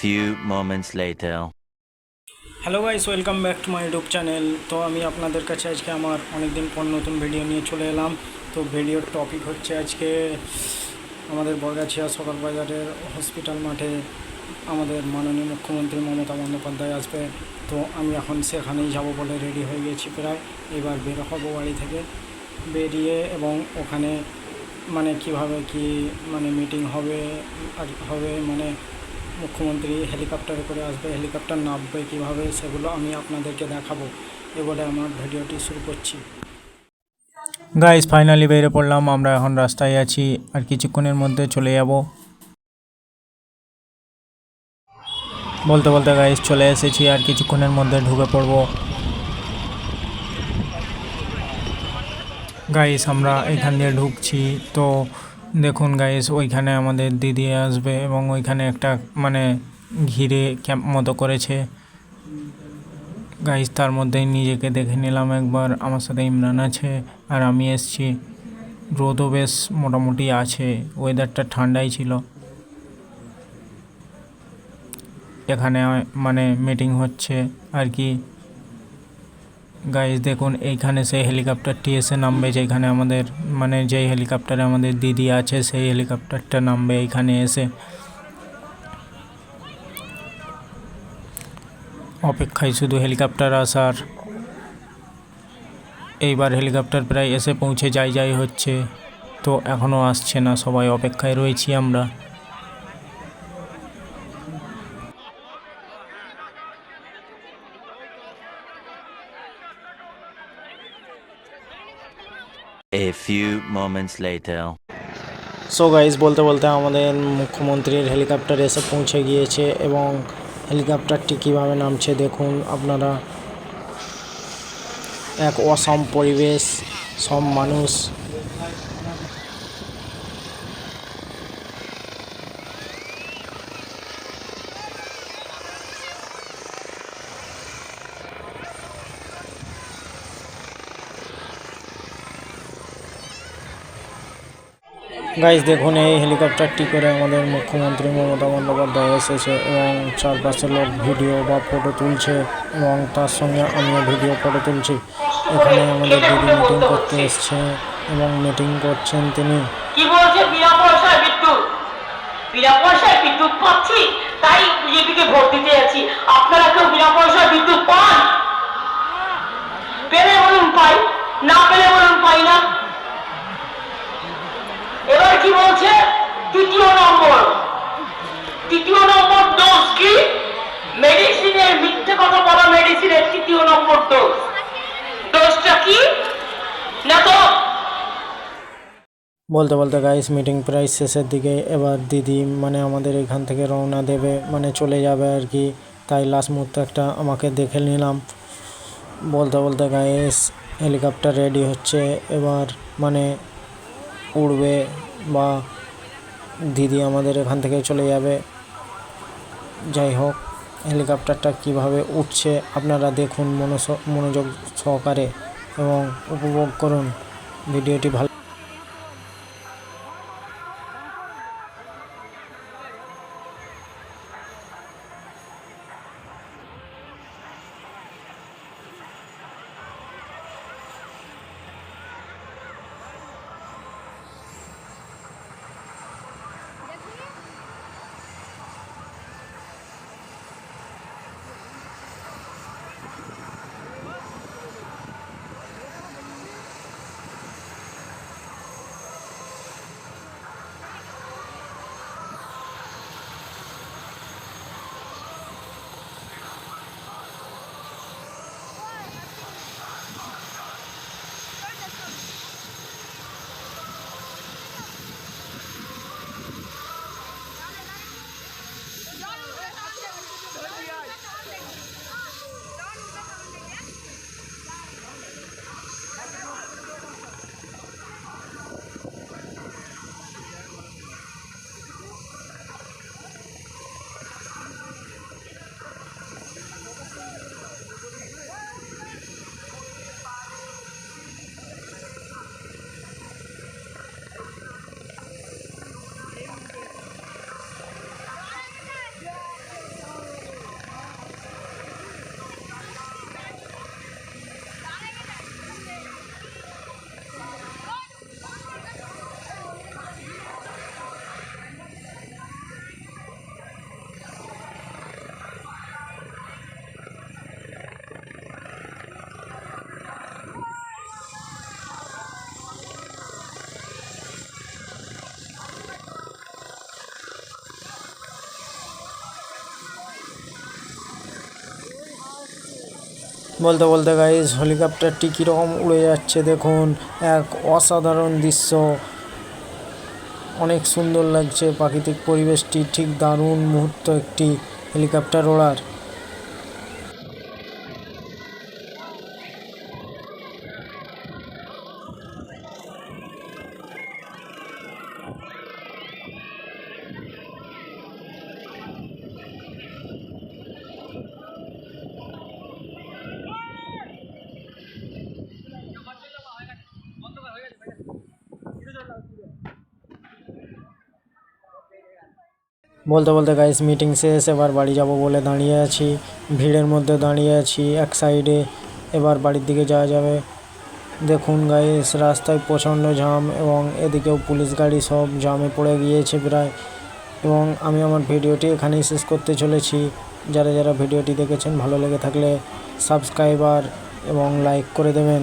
Few moments later. Hello guys welcome back to my YouTube channel তো আমি আপনাদের কাছে আজকে আমার অনেকদিন পর নতুন ভিডিও নিয়ে চলে এলাম। তো ভিডিওর টপিক হচ্ছে আজকে আমাদের বরগাছিয়া সকাল বাজারের হসপিটাল মাঠে আমাদের মাননীয় মুখ্যমন্ত্রী মমতা বন্দ্যোপাধ্যায় আসবে। তো আমি এখন সেখানেই যাব বলে রেডি হয়ে গেছি প্রায়। এবার বের হব বাড়ি থেকে। বেরিয়ে এবং ওখানে মানে কীভাবে কি মানে মিটিং হবে, আর হবে মানে মুখ্যমন্ত্রী হেলিকপ্টারে করে আসবে, হেলিকপ্টার নামবে কীভাবে সেগুলো আমি আপনাদেরকে দেখাবো। এবারে আমার ভিডিওটি শুরু করছি। গাইস, ফাইনালি বেরিয়ে পড়লাম। আমরা এখন রাস্তায় আছি আর কিছুক্ষণের মধ্যে চলে যাব। বলতে বলতে গাইস, চলে এসেছি আর কিছুক্ষণের মধ্যে ঢুকে পড়ব। গাইস, আমরা এখান দিয়ে ঢুকছি। তো দেখুন গাইস ওইখানে আমাদের দিদি আসবে এবং ওইখানে একটা মানে ঘিরে ক্যাম্প মতো করেছে। গাইস তার মধ্যেই নিজেকে দেখে নিলাম একবার, আমার সাথে ইমরান আছে আর আমি এসছি। রোদও বেশ মোটামুটি আছে ওয়েদারটা ঠান্ডাই ছিল। এখানে মানে মিটিং হচ্ছে আর কি। গাইস দেখুন, এইখানে সেই হেলিকপ্টারটি এসে নামবে যেখানে আমাদের মানে যেই হেলিকপ্টারে আমাদের দিদি আছে, সেই হেলিকপ্টারটা নামবে এইখানে এসে। অপেক্ষায় শুধু হেলিকপ্টার আসার। এইবার হেলিকপ্টার প্রায় এসে পৌঁছে, যাই যাই হচ্ছে। তো এখনও আসছে না, সবাই অপেক্ষায় রয়েছি আমরা। A few moments later. So guys বলতে বলতে আমাদের মুখ্যমন্ত্রীর হেলিকপ্টার এসে পৌঁছে গিয়েছে এবং হেলিকপ্টারটি কীভাবে নামছে দেখুন আপনারা এক অসম পরিবেশ সব মানুষ গাইজ দেখুন, এই হেলিকপ্টারটি করে আমাদের মুখ্যমন্ত্রী মমতা বন্দ্যোপাধ্যায় এসেছে এবং চারপাশে লোক ভিডিও বা ফটো তুলছে এবং তার সঙ্গে আমিও ভিডিও, ফটো তুলছি। এখানে আমাদের দিদি মিটিং করতে এসছে এবং মিটিং করছেন তিনি। কি বলছে? বিনা পয়সায় বিদ্যুৎ। বিনা পয়সায় বিদ্যুৎ পাচ্ছি। ডোজটা কি? না তো। বলতে বলতে গাইস মিটিং প্রায় শেষের দিকে। এবার দিদি মানে আমাদের এখান থেকে রওনা দেবে মানে চলে যাবে আর কি। তাই লাস্ট মুহূর্তে একটা আমাকে দেখে নিলাম। বলতে বলতে গাইস হেলিকপ্টার রেডি হচ্ছে। এবার মানে উড়বে বা দিদি আমাদের এখান থেকে চলে যাবে। যাই হোক। হেলিকপ্টারটা কীভাবে উঠছে আপনারা দেখুন মনোযোগ সহকারে এবং উপভোগ করুন। ভিডিওটি ভালো বলতে বলতে গাইজ হেলিকপ্টারটি কীরকম উড়ে যাচ্ছে দেখুন, এক অসাধারণ দৃশ্য। অনেক সুন্দর লাগছে, প্রাকৃতিক পরিবেশটি ঠিক দারুণ মুহূর্ত একটি হেলিকপ্টার ওড়ার। বলতে বলতে গাইস মিটিং শেষ, এবার বাড়ি যাব বলে দাঁড়িয়ে আছি। ভিড়ের মধ্যে দাঁড়িয়ে আছি, এক সাইডে এবার বাড়ির দিকে যাওয়া যাবে। দেখুন গাইস রাস্তায় প্রচণ্ড জ্যাম এবং এদিকেও পুলিশ গাড়ি সব জ্যামে পড়ে গিয়েছে প্রায়। এবং আমি আমার ভিডিওটি এখানেই শেষ করতে চলেছি। যারা যারা ভিডিওটি দেখেছেন, ভালো লেগে থাকলে সাবস্ক্রাইবার এবং লাইক করে দেবেন।